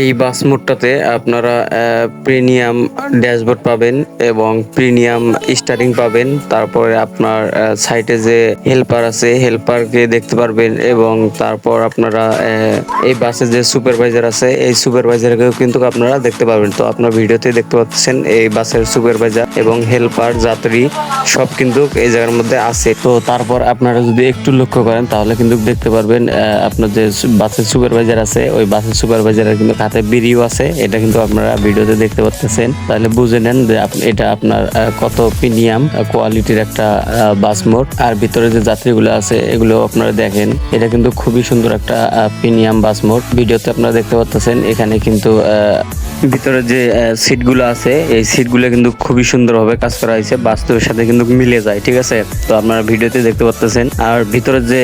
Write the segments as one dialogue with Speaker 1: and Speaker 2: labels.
Speaker 1: এই বাস মোডটাতে আপনারা premium dashboard পাবেন এবং প্রিমিয়াম স্টারিং পাবেন। তারপরে আপনার সাইটে যে হেল্পার আছে হেল্পারকে দেখতে পারবেন এবং তারপর আপনারা এই বাসে যে সুপারভাইজার আছে, এই সুপারভাইজারকেও কিন্তু আপনারা দেখতে পারবেন। তো আপনার ভিডিওতে দেখতে পাচ্ছেন এই বাসের সুপারভাইজার এবং হেল্পার যাত্রী সব কিন্তু এই জায়গার মধ্যে আছে। তো তারপর আপনারা যদি একটু লক্ষ্য করেন, তাহলে কিন্তু দেখতে পারবেন আপনার যে বাসের সুপারভাইজার আছে, ওই বাসের সুপারভাইজারের কিন্তু হাতে বিড়িও আছে, এটা কিন্তু আপনারা ভিডিওতে দেখতে পাচ্ছেন তাহলে বুঝে নেন যে এটা আপনার কত প্রিমিয়াম কোয়ালিটির একটা বাস মোড। আর ভিতরে যে যাত্রীগুলো আছে, এগুলো আপনারা দেখেন। এটা কিন্তু খুবই সুন্দর একটা প্রিমিয়াম বাস মোড। ভিডিওতে আপনারা দেখতে পাচ্ছেন এখানে কিন্তু ভিতরে যে সিটগুলো আছে, এই সিটগুলো কিন্তু খুবই সুন্দরভাবে কাজ করা হয়েছে। বাস্তবের সাথে কিন্তু মিলে যায়, ঠিক আছে? তো আপনারা ভিডিওতে দেখতে পাচ্ছেন আর ভিতরে যে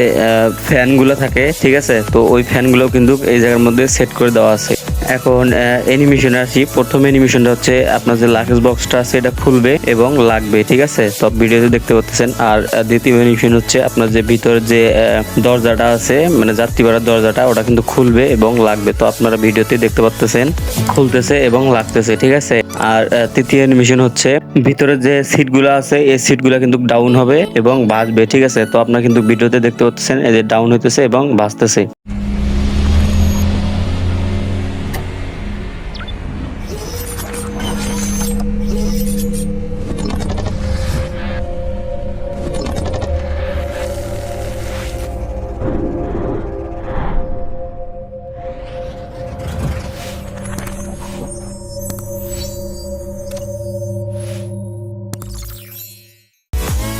Speaker 1: ফ্যানগুলো থাকে, ঠিক আছে? তো ওই ফ্যানগুলো কিন্তু এই জায়গার মধ্যে সেট করে দেওয়া আছে। এখন অ্যানিমেশনে আসি প্রথম অ্যানিমেশনটা হচ্ছে আপনার যে লাকেজ বক্সটা আছে, এটা খুলবে এবং লাগবে, ঠিক আছে? তো ভিডিওতে দেখতে পাচ্ছেন। আর দ্বিতীয় অ্যানিমেশন হচ্ছে আপনার যে ভিতরে যে দরজাটা আছে মানে যাত্রী বাড়ার দরজাটা, ওটা কিন্তু খুলবে এবং লাগবে। তো আপনারা ভিডিওতে দেখতে পাচ্ছেন, খুলতেছে এবং লাগতেছে, ঠিক আছে? আর তৃতীয় অ্যানিমেশন হচ্ছে ভিতরে যে সিটগুলো আছে, এই সিটগুলো কিন্তু ডাউন হবে এবং ভাসবে, ঠিক আছে? তো আপনারা কিন্তু ভিডিওতে দেখতে পাচ্ছেন, এই যে ডাউন হইতেছে এবং ভাসতেছে।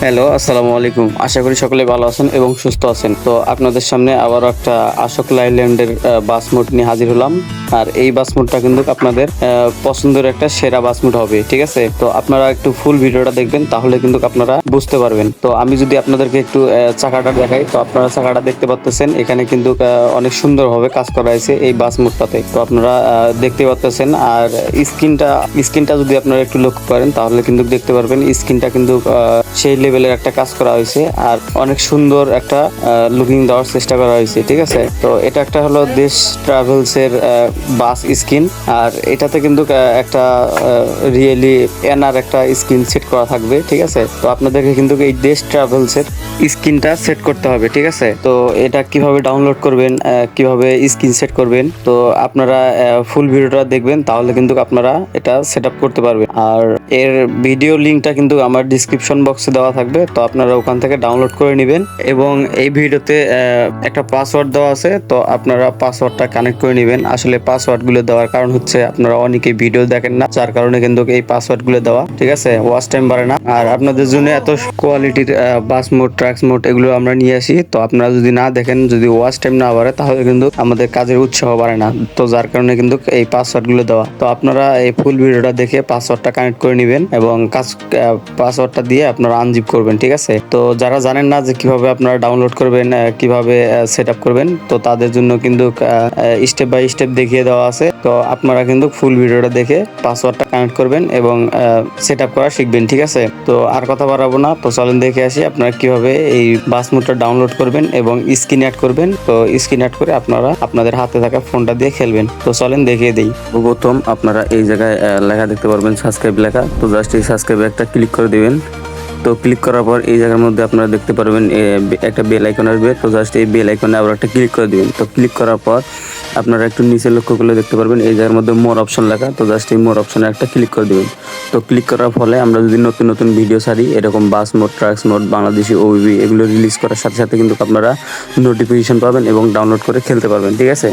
Speaker 1: হ্যালো, আসসালামু আলাইকুম। আশা করি সকলে ভালো আছেন এবং সুস্থ আছেন। তো আপনাদের সামনে আবার একটা আশোক লাইল্যান্ডের বাস মোট নিয়ে হাজির হলাম। আর এই বাস মোডটা কিন্তু আপনাদের পছন্দের একটা সেরা বাস মোড হবে, ঠিক আছে? তো আপনারা একটু ফুল ভিডিওটা দেখবেন, তাহলে কিন্তু আপনারা বুঝতে পারবেন। তো আমি যদি আপনাদেরকে একটু চাকাটা দেখাই, তো আপনারা চাকাটা দেখতে পাচ্ছেন এখানে কিন্তু অনেক সুন্দরভাবে কাজ করা হয়েছে এই বাস মোডটাতে তো আপনারা দেখতে পাচ্ছেন আর স্ক্রিনটা স্ক্রিনটা যদি আপনারা একটু লক্ষ্য করেন, তাহলে কিন্তু দেখতে পারবেন স্ক্রিনটা কিন্তু সেই লেভেলের একটা কাজ করা হয়েছে, আর অনেক সুন্দর একটা লুকিং দেওয়ার চেষ্টা করা হয়েছে, ঠিক আছে? তো এটা একটা হলো দেশ ট্রাভেলস এর বাস স্ক্রিন আর এটাতে কিন্তু একটা রিয়েলি এনার একটা স্কিন সেট করা থাকবে, ঠিক আছে? তো আপনাদেরকে কিন্তু এই দেশ ট্রাভেলস এর স্ক্রিনটা সেট করতে হবে, ঠিক আছে? তো এটা কীভাবে ডাউনলোড করবেন কীভাবে স্ক্রিন সেট করবেন, তো আপনারা ফুল ভিডিওটা দেখবেন, তাহলে কিন্তু আপনারা এটা সেট করতে পারবেন। আর এর ভিডিও লিঙ্কটা কিন্তু আমার ডিসক্রিপশন বক্সে দেওয়া থাকবে, তো আপনারা ওখান থেকে ডাউনলোড করে নেবেন। এবং এই ভিডিওতে একটা পাসওয়ার্ড দেওয়া আছে, তো আপনারা পাসওয়ার্ডটা কানেক্ট করে নেবেন। আসলে পাসওয়ার্ডগুলো দেওয়ার কারণ হচ্ছে আপনারা অনেকে ভিডিও দেখেন না, যার কারণে কিন্তু এই পাসওয়ার্ডগুলো দেওয়া, ঠিক আছে? ওয়াচ টাইম বাড়ে না। আর আপনাদের জন্য এত কোয়ালিটির বাস মোড ট্রাক্স মোড এগুলো আমরা নিয়ে আসি। তো আপনারা যদি না দেখেন, যদি ওয়াচ টাইম না বাড়ে, তাহলে কিন্তু আমাদের কাজের উৎসাহ বাড়ে না। তো যার কারণে কিন্তু এই পাসওয়ার্ডগুলো দেওয়া। তো আপনারা এই ফুল ভিডিওটা দেখে পাসওয়ার্ডটা কানেক্ট করে নেবেন এবং কাজ পাসওয়ার্ডটা দিয়ে আপনারা আনজিপ করবেন, ঠিক আছে? তো যারা জানেন না যে কীভাবে আপনারা ডাউনলোড করবেন কীভাবে সেট করবেন, তো তাদের জন্য কিন্তু স্টেপ বাই স্টেপ দেখিয়ে দেওয়া আছে। তো আপনারা কিন্তু ফুল ভিডিওটা দেখে পাসওয়ার্ডটা কানেক্ট করবেন এবং সেট করা শিখবেন, ঠিক আছে? তো আর কথা বাড়াবো না। তো চলেন দেখে আসি আপনারা কীভাবে এই বাস মোডটা ডাউনলোড করবেন এবং স্ক্রিন অ্যাড করবেন। তো স্ক্রিন অ্যাড করে আপনারা আপনাদের হাতে থাকা ফোনটা দিয়ে খেলবেন। তো চলেন দেখিয়ে দিই। প্রথম আপনারা এই জায়গায় লেখা দেখতে পারবেন সাবস্ক্রাইব লেখা। তো জাস্ট এই সাবস্ক্রাইব একটা ক্লিক করে দিবেন। তো ক্লিক করার পর এই জায়গার মধ্যে আপনারা দেখতে পারবেন একটা বেল আইকন আসবে। তো জাস্ট এই বেল আইকনে আবার একটা ক্লিক করে দিবেন। তো ক্লিক করার পর আপনারা একটু নিচে লক্ষ্য করলে দেখতে পারবেন, এই জায়গার মধ্যে মোর অপশন লেখা। তো জাস্ট এই মোর অপশনে একটা ক্লিক করে দিবেন। তো ক্লিক করার ফলে আমরা যদি নতুন নতুন ভিডিও ছাড়ি, এরকম bus mod trucks mod Bangladeshi OBB এগুলো রিলিজ করার সাথে সাথে কিন্তু আপনারা নোটিফিকেশন পাবেন এবং ডাউনলোড করে খেলতে পারবেন, ঠিক আছে?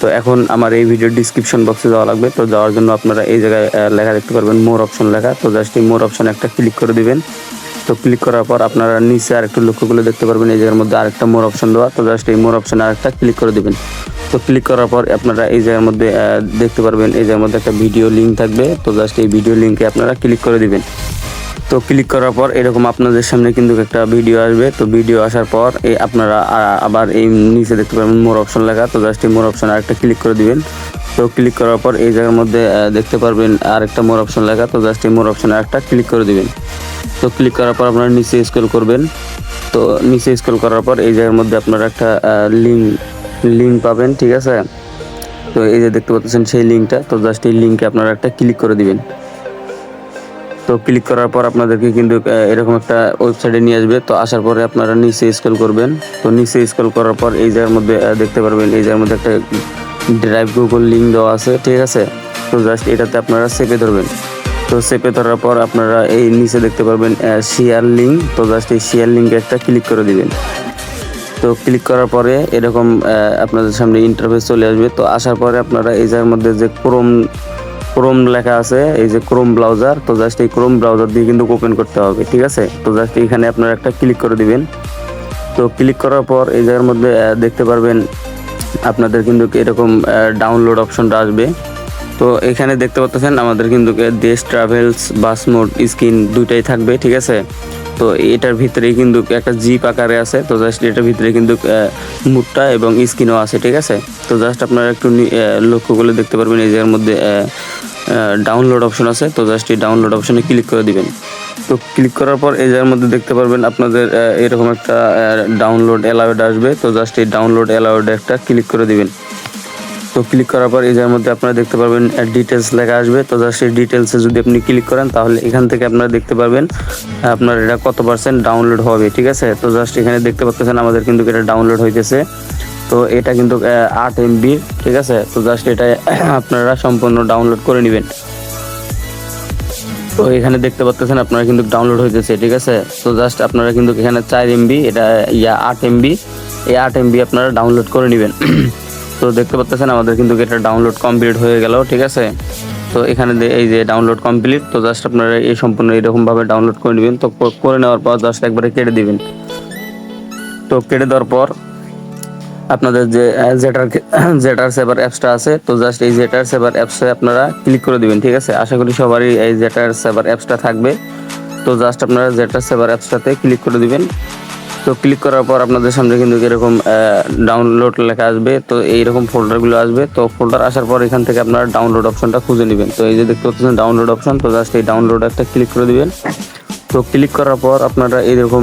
Speaker 1: তো এখন আমার এই ভিডিও ডিসক্রিপশন বক্সে যাওয়া লাগবে। তো যাওয়ার জন্য আপনারা এই জায়গায় লেখা দেখতে পারবেন মোর অপশন লেখা। তো জাস্ট এই মোর অপশনে একটা ক্লিক করে দিবেন। তো ক্লিক করার পর আপনারা নিচে আর একটু লক্ষ্যগুলো দেখতে পারবেন। এই জায়গার মধ্যে আরেকটা মোর অপশন দেওয়া। তো জাস্ট এই মোর অপশন আরেকটা ক্লিক করে দেবেন। তো ক্লিক করার পর আপনারা এই জায়গার মধ্যে দেখতে পারবেন। এই জায়গার মধ্যে একটা ভিডিও লিঙ্ক থাকবে। তো জাস্ট এই ভিডিও লিঙ্কে আপনারা ক্লিক করে দিবেন। তো ক্লিক করার পর এরকম আপনাদের সামনে কিন্তু একটা ভিডিও আসবে। তো ভিডিও আসার পর এই আপনারা আবার এই নিচে দেখতে পাবেন মোর অপশন লেখা। তো জাস্ট এই মোর অপশন আরেকটা ক্লিক করে দিবেন। তো ক্লিক করার পর এই জায়গার মধ্যে দেখতে পারবেন আরেকটা মোর অপশন লেখা। তো জাস্ট এই মোর অপশন আরেকটা ক্লিক করে দিবেন। তো ক্লিক করার পর আপনারা নিচে স্ক্রল করবেন। তো নিচে স্ক্রল করার পর এই জায়গার মধ্যে আপনারা একটা লিঙ্ক লিঙ্ক পাবেন, ঠিক আছে? তো এই যে দেখতে পাচ্ছেন সেই লিঙ্কটা তো জাস্ট এই লিঙ্কে আপনারা একটা ক্লিক করে দিবেন। তো ক্লিক করার পর আপনাদেরকে কিন্তু এরকম একটা ওয়েবসাইটে নিয়ে আসবে। তো আসার পরে আপনারা নিচে স্ক্রল করবেন। তো নিচে স্ক্রল করার পর এই জায়গার মধ্যে দেখতে পারবেন, এই জায়গার মধ্যে একটা ড্রাইভ গুগল লিঙ্ক দেওয়া আছে, ঠিক আছে? তো জাস্ট এটাতে আপনারা চেপে ধরবেন। তো চেপে ধরার পর আপনারা এই নিচে দেখতে পারবেন শেয়ার লিঙ্ক তো জাস্ট এই শেয়ার লিঙ্কে একটা ক্লিক করে দিবেন। তো ক্লিক করার পরে এরকম আপনাদের সামনে ইন্টারফেস চলে আসবে। তো আসার পরে আপনারা এই জায়গার মধ্যে যে ক্রোম ক্রোম লেখা আছে, এই যে ক্রোম ব্রাউজার তো জাস্ট এই ক্রোম ব্রাউজার দিয়ে কিন্তু ওপেন করতে হবে, ঠিক আছে? তো জাস্ট এখানে আপনারা একটা ক্লিক করে দিবেন। তো ক্লিক করার পর এই জায়গার মধ্যে দেখতে পারবেন আপনাদের কিন্তু এরকম ডাউনলোড অপশনটা আসবে। তো এখানে দেখতে পাচ্ছেন আমাদের কিন্তু দেশ ট্রাভেলস বাস মোড স্ক্রিন দুইটাই থাকবে, ঠিক আছে? তো এটার ভিতরেই কিন্তু একটা জিপ আকারে আছে, তো জাস্ট এটার ভিতরে কিন্তু মুডটা এবং স্ক্রিনও আছে, ঠিক আছে? তো জাস্ট আপনারা একটু লক্ষ্য করলে দেখতে পারবেন এই জায়গার মধ্যে ডাউনলোড অপশন আছে, তো জাস্ট এই ডাউনলোড অপশনে ক্লিক করে দিবেন। তো ক্লিক করার পর এই জায়গার মধ্যে দেখতে পারবেন আপনাদের এরকম একটা ডাউনলোড অ্যালাউড আসবে, তো জাস্ট এই ডাউনলোড অ্যালাউড একটা ক্লিক করে দিবেন। তো ক্লিক করার পর এই জায়গার মধ্যে আপনারা দেখতে পারবেন ডিটেলস লেখা আসবে, তো জাস্ট এই ডিটেলসে যদি আপনি ক্লিক করেন, তাহলে এখান থেকে আপনারা দেখতে পারবেন আপনার এটা কত পার্সেন্ট ডাউনলোড হবে, ঠিক আছে? তো জাস্ট এখানে দেখতে পাচ্ছেন, আমাদের কিন্তু এটা ডাউনলোড হইতেছে। তো এটা কিন্তু আট এমবি ঠিক আছে? তো জাস্ট এটা, আপনারা সম্পূর্ণ ডাউনলোড করে নেবেন। তো এখানে দেখতে পাচ্ছেন আপনারা কিন্তু ডাউনলোড হইতেছে, ঠিক আছে? তো জাস্ট আপনারা কিন্তু এখানে চার এমবি এটা, ইয়া, আট এমবি এই আট এমবি আপনারা ডাউনলোড করে নেবেন। তো দেখতে পাচ্ছেন আমাদের কিন্তু এটা ডাউনলোড কমপ্লিট হয়ে গেল, ঠিক আছে? তো এখানে এই যে ডাউনলোড কমপ্লিট তো জাস্ট আপনারা এই সম্পূর্ণ এরকমভাবে ডাউনলোড করে নেবেন। তো করে নেওয়ার পর জাস্ট একবারে কেটে দিবেন। তো কেটে দেওয়ার পর আপনাদের যে জেটার জেটার সেভার অ্যাপসটা আছে, তো জাস্ট এই জেটার সেভার অ্যাপসে আপনারা ক্লিক করে দিবেন, ঠিক আছে? আশা করি সবারই এই জেটার সেভার অ্যাপসটা থাকবে। তো জাস্ট আপনারা জেটার সেভার অ্যাপসটাতে ক্লিক করে দিবেন। তো ক্লিক করার পর আপনাদের সামনে কিন্তু এরকম ডাউনলোড লেখা আসবে। তো এইরকম ফোল্ডারগুলো আসবে। তো ফোল্ডার আসার পর এখান থেকে আপনারা ডাউনলোড অপশনটা খুঁজে নেবেন। তো এই যে দেখতে পাচ্ছেন ডাউনলোড অপশন তো জাস্ট এই ডাউনলোড একটা ক্লিক করে দিবেন। তো ক্লিক করার পর আপনারা এইরকম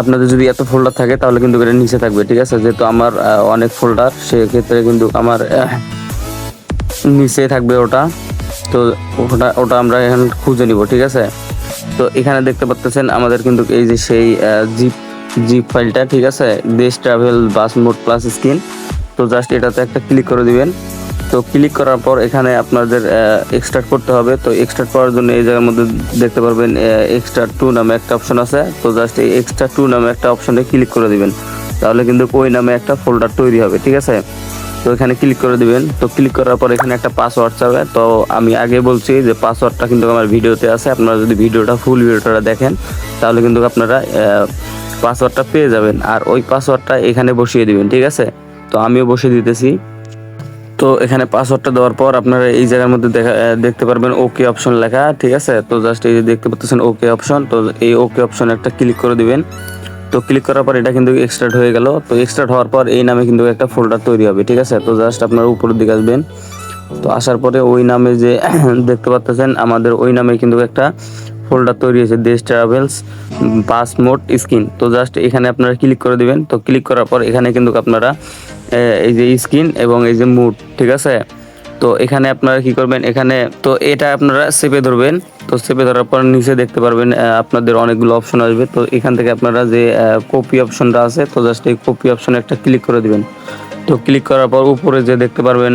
Speaker 1: আপনাদের যদি এত ফোল্ডার থাকে, তাহলে কিন্তু এটা নিচে থাকবে, ঠিক আছে? যেহেতু আমার অনেক ফোল্ডার সেক্ষেত্রে কিন্তু আমার নিচে থাকবে ওটা। তো ওটা ওটা আমরা এখন খুঁজে নিব, ঠিক আছে? তো এখানে দেখতে পাচ্ছেন আমাদের কিন্তু এই যে সেই জিপ জিপ ফাইলটা ঠিক আছে? Desh travel bus mod plus screen তো জাস্ট এটাতে একটা ক্লিক করে দিবেন। তো ক্লিক করার পর এখানে আপনাদের এক্সট্রাক্ট করতে হবে। তো এক্সট্রাক্ট করার জন্য এই জায়গার মধ্যে দেখতে পারবেন এক্সট্রা টু নামে একটা অপশন আছে। তো জাস্ট এই এক্সট্রা টু নামে একটা অপশনে ক্লিক করে দিবেন। তাহলে কিন্তু ওই নামে একটা ফোল্ডার তৈরি হবে, ঠিক আছে? তো এখানে ক্লিক করে দিবেন। তো ক্লিক করার পর এখানে একটা পাসওয়ার্ড চাবে। তো আমি আগে বলছি যে পাসওয়ার্ডটা কিন্তু আমার ভিডিওতে আছে। আপনারা যদি ভিডিওটা ফুল ভিডিওটা দেখেন, তাহলে কিন্তু আপনারা পাসওয়ার্ডটা পেয়ে যাবেন। আর ওই পাসওয়ার্ডটা এখানে বসিয়ে দিবেন, ঠিক আছে? তো আমিও বসিয়ে দিতেছি। তো এখানে পাসওয়ার্ডটা দেওয়ার পর আপনারা এই জায়গার মধ্যে দেখা দেখতে পারবেন ওকে অপশন লেখা, ঠিক আছে? তো জাস্ট এই যে দেখতে পাচ্ছেন ওকে অপশন তো এই ওকে অপশন একটা ক্লিক করে দিবেন। তো ক্লিক করার পর এটা কিন্তু এক্সট্রাক্ট হয়ে গেল। তো এক্সট্রাক্ট হওয়ার পর এই নামে কিন্তু একটা ফোল্ডার তৈরি হবে, ঠিক আছে? তো জাস্ট আপনারা উপরের দিকে আসবেন। তো আসার পরে ওই নামে যে দেখতে পাচ্ছেন, আমাদের ওই নামে কিন্তু একটা ফোল্ডার তৈরি হয়েছে Desh travels bus mod screen তো জাস্ট এখানে আপনারা ক্লিক করে দিবেন। তো ক্লিক করার পর এখানে কিন্তু আপনারা এই যে স্ক্রিন এবং এই যে মুড ঠিক আছে? তো এখানে আপনারা কি করবেন? এখানে, তো এটা আপনারা চেপে ধরবেন। তো চেপে ধরার পর নিচে দেখতে পারবেন আপনাদের অনেকগুলো অপশন আসবে। তো এখান থেকে আপনারা যে কপি অপশনটা আছে, তো জাস্ট এই কপি অপশনে একটা ক্লিক করে দিবেন। তো ক্লিক করার পর উপরে যে দেখতে পারবেন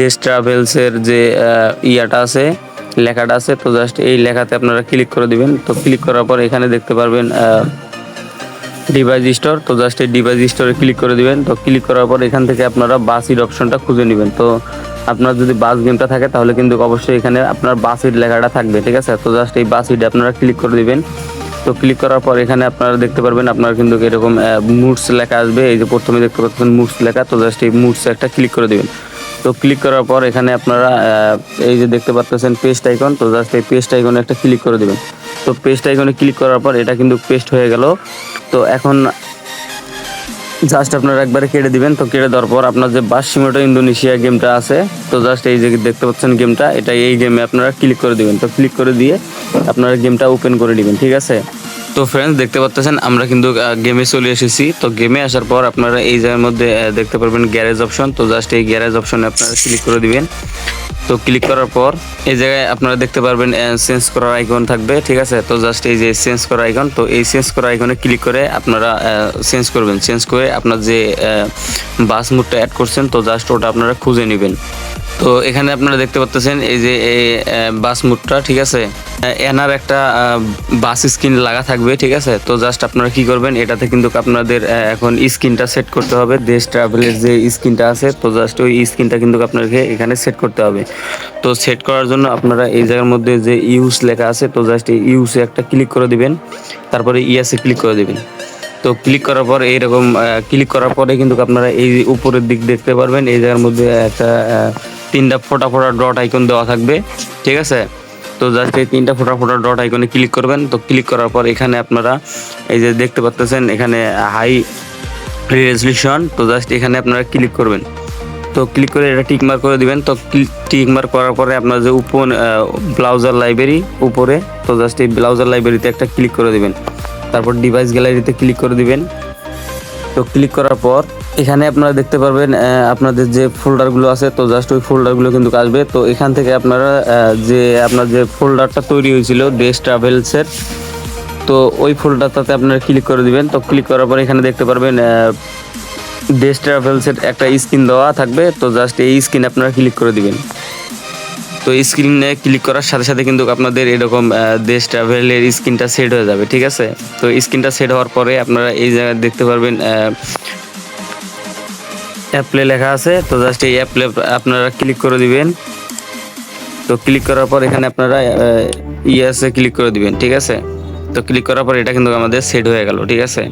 Speaker 1: দেশ ট্রাভেলসের যে ইয়াটা আছে লেখাটা আছে, তো জাস্ট এই লেখাতে আপনারা ক্লিক করে দিবেন। তো ক্লিক করার পর এখানে দেখতে পারবেন ডিভাইস স্টোর তো জাস্ট এই ডিভাইস স্টোরে ক্লিক করে দিবেন। তো ক্লিক করার পর এখান থেকে আপনারা বাসির অপশনটা খুঁজে নেবেন। তো আপনার যদি বাস গেমটা থাকে, তাহলে কিন্তু অবশ্যই এখানে আপনার বাসির লেখাটা থাকবে, ঠিক আছে? তো জাস্ট এই বাসিটা আপনারা ক্লিক করে দিবেন। তো ক্লিক করার পর এখানে আপনারা দেখতে পারবেন, আপনার কিন্তু এরকম মুডস লেখা আসবে। এই যে প্রথমে দেখতে পাচ্ছেন মুডস লেখা, তো জাস্ট এই মুডস একটা ক্লিক করে দিবেন। তো ক্লিক করার পর এখানে আপনারা এই যে দেখতে পাচ্ছেন পেস্ট আইকন তো জাস্ট এই পেস্ট আইকনে একটা ক্লিক করে দিবেন। তো পেস্ট আইকনে ক্লিক করার পর এটা কিন্তু পেস্ট হয়ে গেল। তো এখন জাস্ট আপনারা একবারে কেটে দিবেন। তো কেটে দেওয়ার পর আপনার যে বাসিমোটো ইন্দোনেশিয়া গেমটা আছে, তো জাস্ট এই যে দেখতে পাচ্ছেন গেমটা, এটা এই গেমে আপনারা ক্লিক করে দিবেন। তো ক্লিক করে দিয়ে আপনারা গেমটা ওপেন করে দিবেন, ঠিক আছে? তো ফ্রেন্ডস দেখতে পাচ্ছেন আমরা কিন্তু গেমে চলে এসেছি। তো গেমে আসার পর আপনারা এই জায়গার মধ্যে দেখতে পারবেন গ্যারেজ অপশন তো জাস্ট এই গ্যারেজ অপশনে আপনারা ক্লিক করে দিবেন। তো ক্লিক করার পর এই জায়গায় আপনারা দেখতে পারবেন চেঞ্জ করার আইকন থাকবে, ঠিক আছে? তো জাস্ট এই যে চেঞ্জ করার আইকন তো এই চেঞ্জ করার আইকনে ক্লিক করে আপনারা চেঞ্জ করবেন। চেঞ্জ করে আপনার যে বাস মুডটা অ্যাড করছেন, তো জাস্ট ওটা আপনারা খুঁজে নেবেন। তো এখানে আপনারা দেখতে পাচ্ছেন এই যে এই বাস মুডটা ঠিক আছে? এনার একটা বাস স্ক্রিন লাগা থাকবে, ঠিক আছে? তো জাস্ট আপনারা কি করবেন, এটাতে কিন্তু আপনাদের এখন স্ক্রিনটা সেট করতে হবে, দেশ ট্রাভেলের যে স্ক্রিনটা আছে, তো জাস্ট ওই স্ক্রিনটা কিন্তু আপনাকে এখানে সেট করতে হবে। তো সেট করার জন্য আপনারা এই জায়গার মধ্যে যে ইউস লেখা আছে, তো জাস্ট এই ইউসে একটা ক্লিক করে দিবেন, তারপরে ইয়াসে ক্লিক করে দিবেন। তো ক্লিক করার পর এইরকম ক্লিক করার পরে কিন্তু আপনারা এই উপরের দিক দেখতে পারবেন, এই জায়গার মধ্যে একটা তিনটা ফোটা ফোটা ডট আইকন দেওয়া থাকবে, ঠিক আছে? তো জাস্ট এই তিনটা ফোটা ফোটা ডট আইকনে ক্লিক করবেন। তো ক্লিক করার পর এখানে আপনারা এই যে দেখতে পাচ্ছেন এখানে হাই রেজলিউশন তো জাস্ট এখানে আপনারা ক্লিক করবেন। তো ক্লিক করে এটা টিক মার্ক করে দিবেন। তো টিক মার্ক করার পরে আপনার যে উপর ব্লাউজার লাইব্রেরি উপরে, তো জাস্ট এই ব্রাউজার লাইব্রেরিতে একটা ক্লিক করে দিবেন। তারপর ডিভাইস গ্যালারিতে ক্লিক করে দিবেন। তো ক্লিক করার পর এখানে আপনারা দেখতে পারবেন আপনাদের যে ফোল্ডারগুলো আছে, তো জাস্ট ওই ফোল্ডারগুলো কিন্তু আসবে। তো এখান থেকে আপনারা যে আপনার যে ফোল্ডারটা তৈরি হয়েছিল ডেস ট্রাভেলসের তো ওই ফোল্ডারটাতে আপনারা ক্লিক করে দিবেন। তো ক্লিক করার পর এখানে দেখতে পারবেন ডেস ট্রাভেলসের একটা স্ক্রিন দেওয়া থাকবে। তো জাস্ট এই স্ক্রিন আপনারা ক্লিক করে দিবেন। তো স্ক্রিনে ক্লিক করার সাথে সাথে কিন্তু আপনাদের এরকম দেশ ট্রাভেলের স্ক্রিনটা সেট হয়ে যাবে, ঠিক আছে? তো স্ক্রিনটা সেট হওয়ার পরে আপনারা এই জায়গায় দেখতে পারবেন অ্যাপ্লে লেখা আছে তো জাস্ট এই অ্যাপ্লে আপনারা ক্লিক করে দিবেন। তো ক্লিক করার পর এখানে আপনারা ইয়েসে ক্লিক করে দিবেন ঠিক আছে? তো ক্লিক করার পর এটা কিন্তু আমাদের সেট হয়ে গেল ঠিক আছে?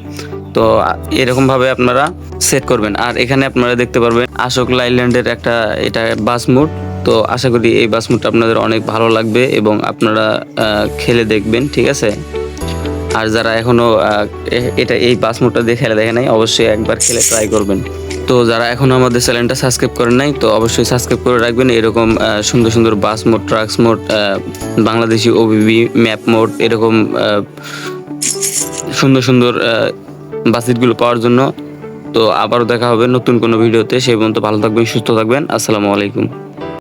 Speaker 1: তো এরকমভাবে আপনারা সেট করবেন। আর এখানে আপনারা দেখতে পারবেন আশোক লাইল্যান্ডের একটা এটা বাস মুড তো আশা করি এই বাস মুডটা আপনাদের অনেক ভালো লাগবে এবং আপনারা খেলে দেখবেন ঠিক আছে? আর যারা এখনও আহ, এ- এটা এই পাঁচ মোটটা দিয়ে খেলে দেখে নাই অবশ্যই একবার খেলে ট্রাই করবেন। তো যারা এখনও আমাদের চ্যানেলটা সাবস্ক্রাইব করেন নাই, তো অবশ্যই সাবস্ক্রাইব করে রাখবেন। এরকম সুন্দর সুন্দর bus mod, trucks mod Bangladeshi OBB map mod, এরকম সুন্দর সুন্দর বাসিটগুলো পাওয়ার জন্য। তো আবারও দেখা হবে নতুন কোনো ভিডিওতে। সেই পর্যন্ত ভালো থাকবেন, সুস্থ থাকবেন। আসসালামু আলাইকুম।